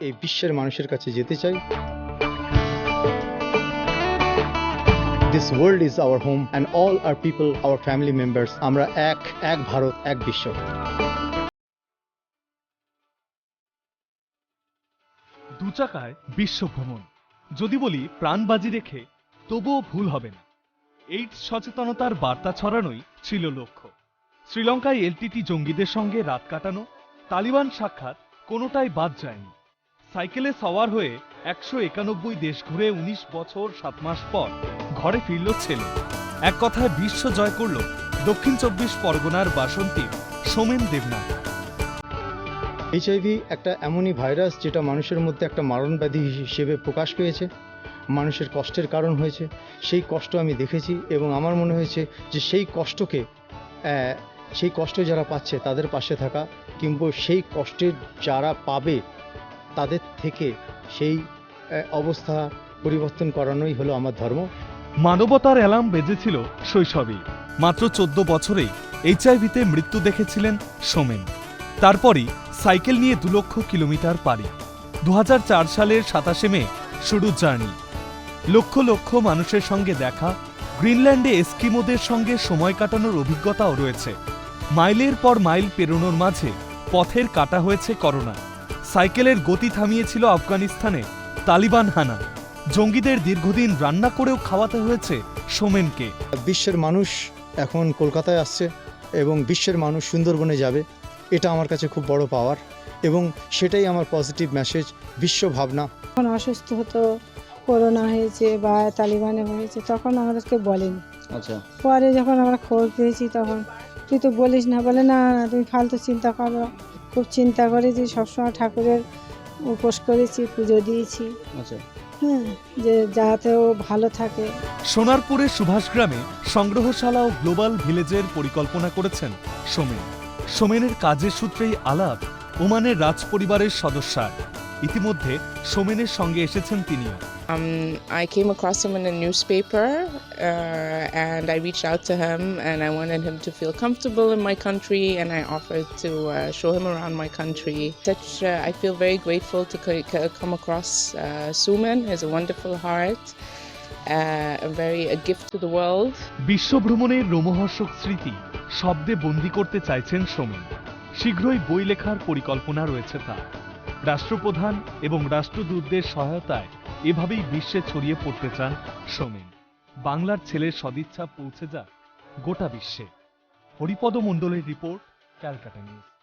এই বিশ্বের মানুষের কাছে যেতে চাই। This world is our home and all are people our family members আমরা এক এক ভারত, এক বিশ্ব। দু চাকায় বিশ্ব ভ্রমণ। যদি বলি প্রাণ বাজি রেখে, তবুও ভুল হবে না। এইডস সচেতনতার বার্তা ছড়ানোই ছিল লক্ষ্য। শ্রীলঙ্কায় এলটিটি জঙ্গিদের সঙ্গে রাত কাটানো, তালিবান সাক্ষাৎ কোনোটাই বাদ যায়নি। সাইকেলে সওয়ার হয়ে একশো একানব্বই দেশ ঘুরে উনিশ বছর সাত মাস পর ঘরে ফিরল ছেলে। এক কথায় বিশ্ব জয় করল দক্ষিণ চব্বিশ পরগনার বাসন্তী সোমেন দেবনাথ। এইচআইভি একটা এমনই ভাইরাস যেটা মানুষের মধ্যে একটা মারণ ব্যাধি হিসেবে প্রকাশ পেয়েছে। মানুষের কষ্টের কারণ হয়েছে। সেই কষ্ট আমি দেখেছি এবং আমার মনে হয়েছে যে সেই কষ্টকে সেই কষ্ট যারা পাচ্ছে তাদের পাশে থাকা কিংবা সেই কষ্টের যারা পাবে তাদের থেকে সেই অবস্থা পরিবর্তন করানোই হলো আমার ধর্ম। মানবতার অ্যালার্ম বেজেছিল শৈশবেই মাত্র চোদ্দ বছরেই এইচআইভিতে মৃত্যু দেখেছিলেন সোমেন। তারপরই সাইকেল নিয়ে দু লক্ষ কিলোমিটার পাড়ি। দু সালের সাতাশে মে, শুরু জার্নি। লক্ষ লক্ষ মানুষের সঙ্গে দেখা, গ্রিনল্যান্ডে এস্কিমোদের সঙ্গে সময় কাটানোর অভিজ্ঞতাও রয়েছে। মাইলের পর মাইল পেরোনোর মাঝে পথের কাটা হয়েছে করোনা। সাইকেলের গতি থামিয়েছিল আফগানিস্তানে। তালিবান হানা। জঙ্গিদের দীর্ঘদিন রান্না করেও খাওয়াতে হয়েছে সোমেনকে। বিশ্বের মানুষ এখন কলকাতায় আসছে এবং বিশ্বের মানুষ সুন্দরবনে যাবে। এটা আমার কাছে খুব বড় পাওয়ার এবং সেটাই আমার পজিটিভ মেসেজ বিশ্ব ভাবনা। যখন অসুস্থ হতো করোনা হয়েছে বা তালিবানে হয়েছে তখন আমাদেরকে বলেনি। আচ্ছা। পরে যখন আমরা খবর পেয়েছি তখন তুই তো বলিস না বলে না না তুমি ফালতু চিন্তা করো। খুব চিন্তা করেছি সবসময় ঠাকুরের উপোস করেছি পুজো দিয়েছি। আচ্ছা। হ্যাঁ যে যাতে ও ভালো থাকে। সোনারপুরের সুভাষগ্রামে সংগ্রহশালা ও গ্লোবাল ভিলেজের পরিকল্পনা করেছেন সোমেন। সোমেনের কাজের সূত্রেই আলাপ ওমানের রাজ পরিবারের সদস্যার। ইতিমধ্যে সোমেনের সঙ্গে এসেছেন তিনি Um, I came across him in a newspaper uh, and I reached out to him and I wanted him to feel comfortable in my country and I offered to uh, show him around my country. Such, uh, I feel very grateful to co- co- come across uh, Suman. He has a wonderful heart, uh, a very a রোমহর্ষক স্মৃতি শব্দে বন্দি করতে চাইছেন সোমেন শীঘ্রই বই লেখার পরিকল্পনা রয়েছে তার রাষ্ট্রপ্রধান এবং রাষ্ট্রদূতদের সহায়তায় এভাবেই বিশ্বে ছড়িয়ে পড়তে চান সোমেন বাংলার ছেলের সদিচ্ছা পৌঁছে যাক গোটা বিশ্বে। হরিপদ মণ্ডলের রিপোর্ট ক্যালকাটা নিউজ।